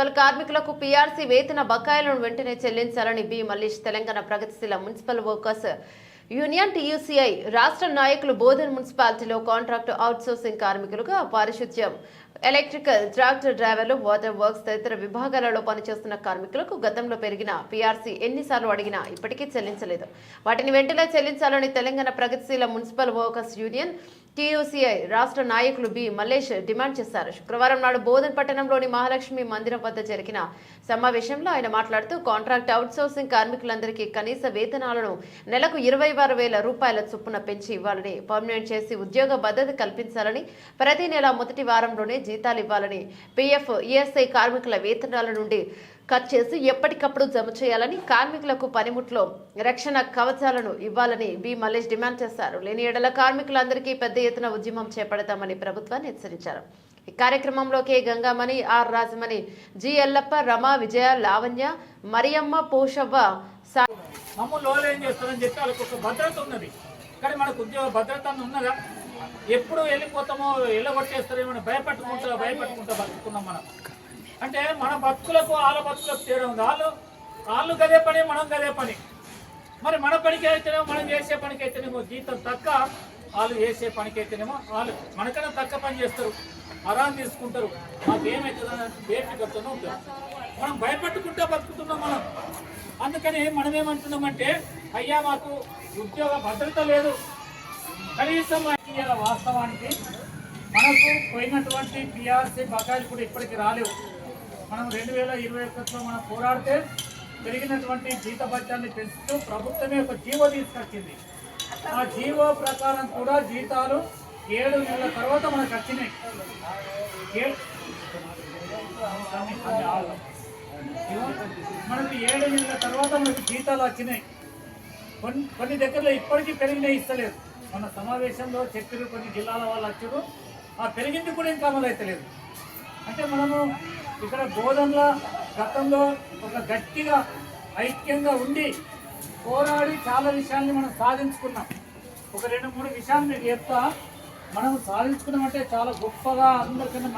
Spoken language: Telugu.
మున్సిపల్ కార్మికులకు పీఆర్సీ వేతన బకాయిలను వెంటనే చెల్లించాలని బి. మల్లేష్ తెలంగాణ ప్రగతిశీల మున్సిపల్ వర్కర్స్ యూనియన్ టీయూసీఐ రాష్ట్ర నాయకులు బోధన్ మున్సిపాలిటీలో కాంట్రాక్టు అవుట్సోర్సింగ్ కార్మికులుగా పారిశుధ్యం. ఎలక్ట్రికల్ ట్రాక్టర్ డ్రైవర్లు వాటర్ వర్క్స్ తదితర విభాగాలలో పనిచేస్తున్న కార్మికులకు గతంలో పెరిగిన పీఆర్సీ ఎన్నిసార్లు అడిగినా ఇప్పటికీ చెల్లించలేదు. వాటిని వెంటనే చెల్లించాలని తెలంగాణ ప్రగతిశీల మున్సిపల్ వర్కర్స్ యూనియన్ టీయూసీఐ రాష్ట్ర నాయకులు బి. మల్లేష్ డిమాండ్ చేశారు. శుక్రవారం నాడు బోధన్ పట్టణంలోని మహాలక్ష్మి మందిరం వద్ద జరిగిన సమావేశంలో ఆయన మాట్లాడుతూ కాంట్రాక్ట్ అవుట్సోర్సింగ్ కార్మికులందరికీ కనీస వేతనాలను నెలకు ఇరవై ఆరు వేల రూపాయల చొప్పున పెంచి ఇవ్వాలని పర్మనెంట్ చేసి ఉద్యోగ భద్రత కల్పించాలని ప్రతి నెల మొదటి వారంలోనే జీతాలు ఇవ్వాలని పీఎఫ్ ఈఎస్ఐ కార్మికుల వేతనాల నుండి కట్ చేసి ఎప్పటికప్పుడు జమ చేయాలని కార్మికులకు పనిముట్లో రక్షణ కవచాలను ఇవ్వాలని బి. మల్లేష్ డిమాండ్ చేశారు. లేని ఏడల కార్మికులందరికీ పెద్ద ఎత్తున ఉద్యమం చేపడతామని ప్రభుత్వాన్ని హెచ్చరించారు. ఈ కార్యక్రమంలో K Gangamani R Rajamani G Yellappa Rama Vijaya Lavanya Mariyamma Poshavva మమ్మల్ని ఏం చేస్తారని చెప్పి వాళ్ళకి ఒక భద్రత ఉన్నది. కానీ మనకు ఉద్యోగ భద్రత ఉన్నదా? ఎప్పుడు వెళ్ళిపోతామో వెళ్ళగొట్టేస్తారేమో భయపెట్టుకుంటా భయపెట్టుకుంటా బతుకున్నాం మనం. అంటే మన బతుకులకు వాళ్ళ బతుకులకు తేడా ఉంది. వాళ్ళు వాళ్ళు గదే పని మనం గదే పని. మరి మన పనికి అయితేనేమో మనం చేసే పనికి అయితేనేమో జీతం తక్క వాళ్ళు చేసే పనికి అయితేనేమో వాళ్ళు మనకన్నా తక్కువ పని చేస్తారు. ఆరాం తీసుకుంటారు. మాకు ఏమవుతుందని బేఫికర్తోనే ఉంటారు. మనం భయపెట్టుకుంటా బతుకుతున్నాం మనం. అందుకని మనం ఏమంటున్నామంటే అయ్యా మాకు ఉద్యోగ భద్రత లేదు. కనీసం ఇవాళ వాస్తవానికి మనకు పోయినటువంటి పిఆర్సీ బకాయిలు కూడా ఇప్పటికి రాలేవు. మనం రెండు వేల ఇరవై ఒకటిలో మనం పోరాడితే పెరిగినటువంటి జీతభత్యాన్ని పెంచుతూ ప్రభుత్వమే ఒక జీవో తీసుకొచ్చింది. ఆ జీవో ప్రకారం కూడా జీతాలు ఏడు నెలల తర్వాత మనకు వచ్చినాయి. మనకు మనకి ఏడు నెలల తర్వాత మనకి జీతాలు వచ్చినాయి. కొన్ని కొన్ని దగ్గరలో ఇప్పటికీ పెరిగినాయి ఇస్తలేదు. మన సమావేశంలో చెప్పారు కొన్ని జిల్లాల వాళ్ళు వచ్చారు. ఆ పెరిగింది కూడా ఇంకా అమలు అవుతలేదు అంటే మనము ఇక్కడ బోధనల గతంలో ఒక గట్టిగా ఐక్యంగా ఉండి పోరాడి చాలా విషయాల్ని మనం సాధించుకున్నాం. ఒక రెండు మూడు విషయాలు మీకు చెప్తా. మనం సాధించుకున్నామంటే చాలా గొప్పగా అందరికన్నా